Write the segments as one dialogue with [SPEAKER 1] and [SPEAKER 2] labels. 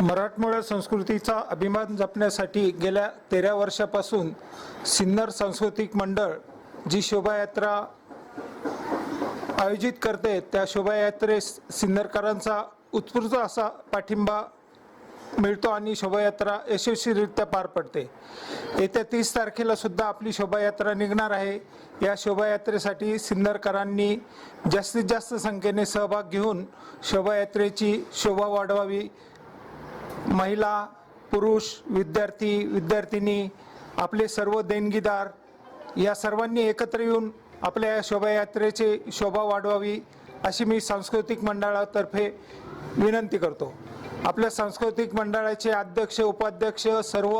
[SPEAKER 1] मराठमोळ्या संस्कृतीचा अभिमान जपण्यासाठी गेल्या तेरा वर्षापासून सिन्नर सांस्कृतिक मंडळ जी शोभायात्रा आयोजित करते त्या शोभायात्रेस सिन्नरकरांचा उत्स्फूर्त असा पाठिंबा मिळतो आणि शोभायात्रा यशस्वीरित्या पार पडते. येत्या तीस तारखेला सुद्धा आपली शोभायात्रा निघणार आहे. या शोभायात्रेसाठी सिन्नरकरांनी जास्तीत जास्त संख्येने सहभाग घेऊन शोभायात्रेची शोभा वाढवावी महिला पुरुष विद्यार्थी विद्यार्थिनी आपले सर्व देणगीदार या सर्वांनी एकत्र येऊन आपल्या या शोभायात्रेची शोभा वाढवावी अशी मी सांस्कृतिक मंडळातर्फे विनंती करतो. आपल्या सांस्कृतिक मंडळाचे अध्यक्ष उपाध्यक्ष सर्व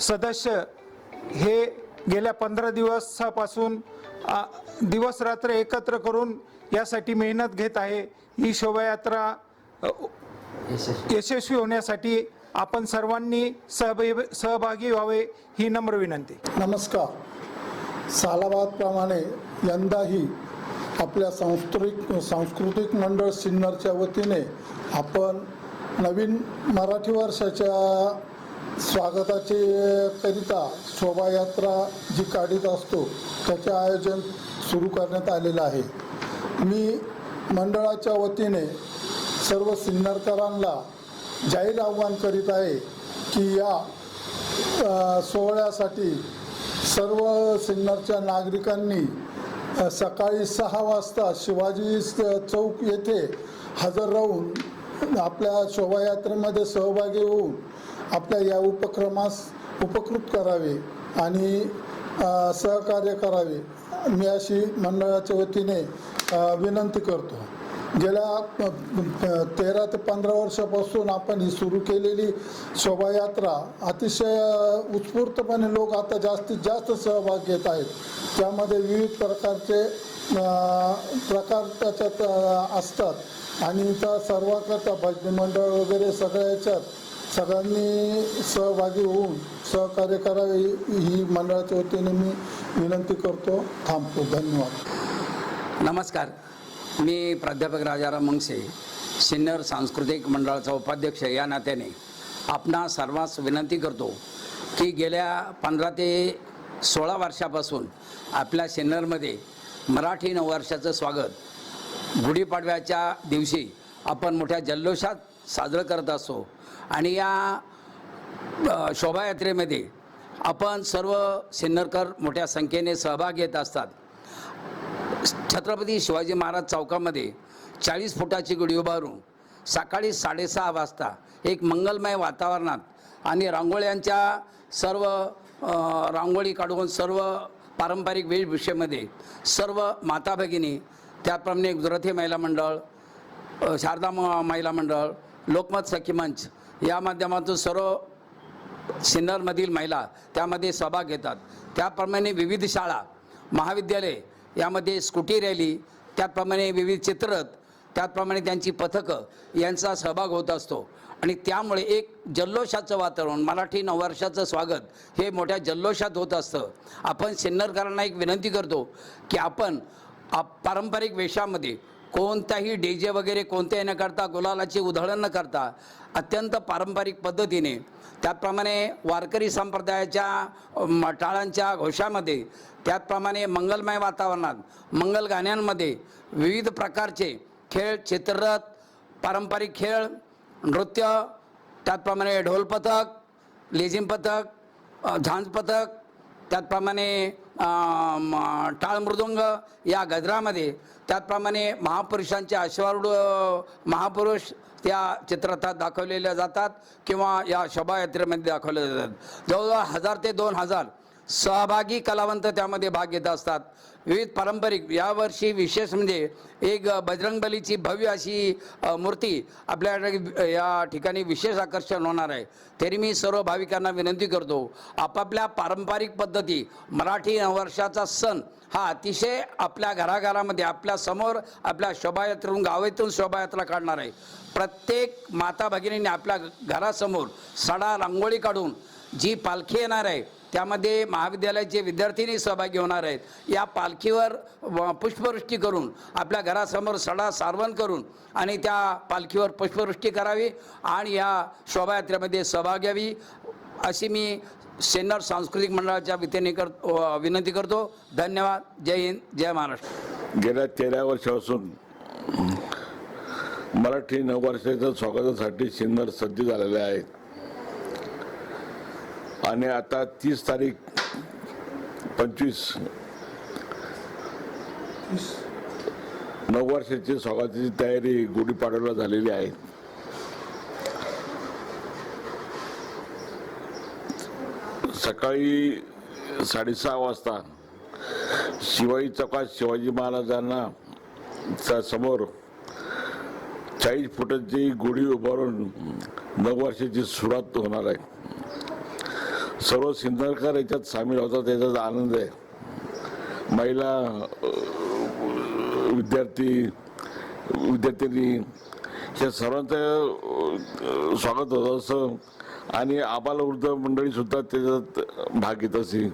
[SPEAKER 1] सदस्य हे गेल्या पंधरा दिवसापासून दिवस रात्र एकत्र करून यासाठी मेहनत घेत आहे. ही शोभायात्रा यशस्वी. होण्यासाठी आपण सर्वांनी सहभागी सहभागी व्हावे ही नम्र विनंती.
[SPEAKER 2] नमस्कार. सालाबादप्रमाणे यंदाही आपल्या सांस्कृतिक सांस्कृतिक मंडळ सिन्नरच्या वतीने आपण नवीन मराठी वर्षाच्या स्वागताचे करिता शोभायात्रा जी काढीत असतो त्याचे आयोजन सुरू करण्यात आलेलं आहे. मी मंडळाच्या वतीने सर्व सिन्नरकरांना जाहीर आव्हान करीत आहे की या सोहळ्यासाठी सर्व सिन्नरच्या नागरिकांनी सकाळी सहा वाजता शिवाजी चौक येथे हजर राहून आपल्या शोभायात्रेमध्ये सहभागी होऊन आपल्या या उपक्रमास उपकृत करावे आणि सहकार्य करावे. मी अशी मंडळाच्या वतीने विनंती करतो. गेल्या तेरा ते पंधरा वर्षापासून आपण ही सुरू केलेली शोभायात्रा अतिशय उत्स्फूर्तपणे लोक आता जास्तीत जास्त सहभाग घेत आहेत. त्यामध्ये विविध प्रकारचे प्रकार त्याच्यात असतात. आणि त्या सर्वाकरता भजनी मंडळ वगैरे सगळ्या याच्यात सगळ्यांनी सहभागी होऊन सहकार्य करावे ही मंडळाच्या वतीने मी विनंती करतो. थांबतो. धन्यवाद.
[SPEAKER 3] नमस्कार. मी प्राध्यापक राजाराम मंगसे सिन्नर सांस्कृतिक मंडळाचा उपाध्यक्ष या नात्याने आपणा सर्वांस विनंती करतो की गेल्या पंधरा ते सोळा वर्षापासून आपल्या सिन्नरमध्ये मराठी नववर्षाचं स्वागत. गुढीपाडव्याच्या दिवशी आपण मोठ्या जल्लोषात साजरं करत असतो आणि या शोभायात्रेमध्ये आपण सर्व सिन्नरकर मोठ्या संख्येने सहभाग घेत असतात. छत्रपती शिवाजी महाराज चौकामध्ये चाळीस फुटाची गुढी उभारून सकाळी साडेसहा वाजता एक मंगलमय वातावरणात आणि रांगोळ्यांच्या सर्व रांगोळी काढून सर्व पारंपरिक वेशभूषेमध्ये सर्व माता भगिनी त्याप्रमाणे गुजराती महिला मंडळ शारदा म- महिला मंडळ लोकमत सखी मंच या माध्यमातून सर्व सिन्नरमधील महिला त्यामध्ये सहभाग घेतात. त्याप्रमाणे विविध शाळा महाविद्यालय यामध्ये स्कूटी रॅली त्याचप्रमाणे विविध चित्ररथ त्याचप्रमाणे त्यांची पथकं यांचा सहभाग होत असतो. आणि त्यामुळे एक जल्लोषाचं वातावरण मराठी नववर्षाचं स्वागत हे मोठ्या जल्लोषात होत असतं. आपण सिन्नरकरांना एक विनंती करतो की आपण आप पारंपरिक वेशामध्ये कोणताही डीजे वगैरे कोणत्याही न करता गुलालाची उधळण न करता अत्यंत पारंपरिक पद्धतीने त्याचप्रमाणे वारकरी संप्रदायाच्या टाळांच्या घोषामध्ये त्याचप्रमाणे मंगलमय वातावरणात मंगल गाण्यांमध्ये विविध प्रकारचे खेळ चित्ररथ पारंपरिक खेळ नृत्य त्याचप्रमाणे ढोल पथक लेझिम पथक झांज पथक त्याचप्रमाणे टाळमृदुंग टाळ मृदुंग या गजरामध्ये. त्याचप्रमाणे महापुरुषांचे अश्वारूढ महापुरुष त्या चित्ररथात दाखवलेल्या जातात किंवा या शोभायात्रेमध्ये दाखवले जातात. जवळजवळ हजार ते दोन हजार सहभागी कलावंत त्यामध्ये भाग घेत असतात. विविध पारंपरिक यावर्षी विशेष म्हणजे एक बजरंगबलीची भव्य अशी मूर्ती आपल्या या ठिकाणी विशेष आकर्षण होणार आहे. तरी मी सर्व भाविकांना विनंती करतो आपापल्या पारंपरिक पद्धती मराठी नववर्षाचा सण हा अतिशय आपल्या घराघरामध्ये आपल्यासमोर आपल्या शोभायात्रेतून गावातून शोभायात्रा काढणार आहे. प्रत्येक माता भगिनींनी आपल्या घरासमोर सडा रांगोळी काढून जी पालखी येणार आहे त्यामध्ये महाविद्यालयाचे विद्यार्थीनी सहभागी होणार आहेत. या पालखीवर व- पुष्पवृष्टी करून आपल्या घरासमोर सडा सारवण करून आणि त्या पालखीवर पुष्पवृष्टी करावी आणि या शोभायात्रेमध्ये सहभाग घ्यावी अशी मी सेन्नर सांस्कृतिक मंडळाच्या वतीने कर विनंती करतो. धन्यवाद. जय हिंद जय महाराष्ट्र.
[SPEAKER 4] गेल्या तेरा वर्षापासून मराठी नववर्षाच्या स्वागतासाठी सिन्नर सज्ज झालेले आहेत. आणि आता तीस तारीख पंचवीस. नऊ वर्षाची स्वागताची तयारी गुढीपाडव्याला झालेली आहे. सकाळी साडेसहा वाजता शिवाजी चौकात शिवाजी महाराजांना च्या समोर चाळीस फुटांची गुढी उभारून नऊ वर्षाची सुरुवात होणार आहे. सर्व सिंदरकर याच्यात सामील होतात याचा आनंद आहे. महिला विद्यार्थी विद्यार्थिनी या सर्वांचं स्वागत होतं असं. आणि आबालवृद्ध मंडळीसुद्धा त्याच्यात भाग घेत असे.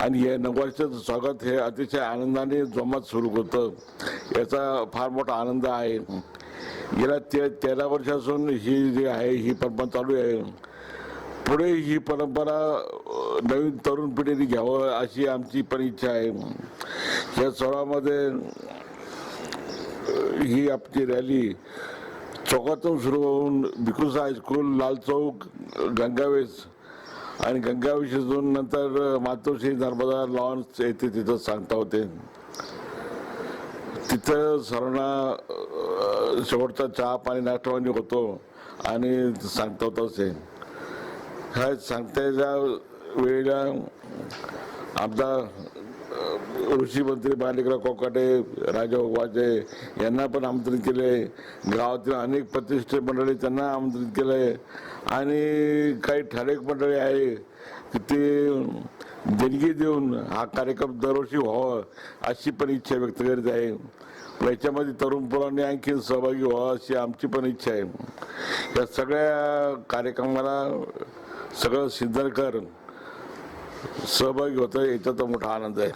[SPEAKER 4] आणि हे नववर्षाचं स्वागत हे अतिशय आनंदाने जोमात सुरू होतं. याचा फार मोठा आनंद आहे. गेल्या ते तेरा वर्षापासून ही जी आहे ही परंपरा चालू आहे. पुढे ही परंपरा नवीन तरुण पिढीने घ्यावं अशी आमची पण इच्छा आहे. या सर्वामध्ये ही आपली रॅली चौकातून सुरू होऊन भिकुसा हायस्कूल लाल चौक गंगावेस आणि गंगावेशीतून नंतर मातोश्री नर्मदा लॉन्स येथे तिथं सांगता होते. तिथं सर्वांना शेवटचा चहा पाणी नाश्तावानी होतो आणि सांगता होतं असे. सांगता सांगताच्या वेळेला आमचा ऋषी मंत्री बालिकराव कोकाटे राजा वाजे यांना पण आमंत्रित केले. गावातील अनेक प्रतिष्ठित मंडळी त्यांना आमंत्रित केले. आणि काही ठराविक मंडळी आहे की ते देणगी देऊन हा कार्यक्रम दरवर्षी व्हावा अशी पण इच्छा व्यक्त करीत आहे. याच्यामध्ये तरुण पोरांनी आणखी सहभागी व्हावा अशी आमची पण इच्छा आहे. या सगळ्या कार्यक्रमाला सगळं सिद्धरकर सहभागी होतं याचा तर मोठा आनंद आहे.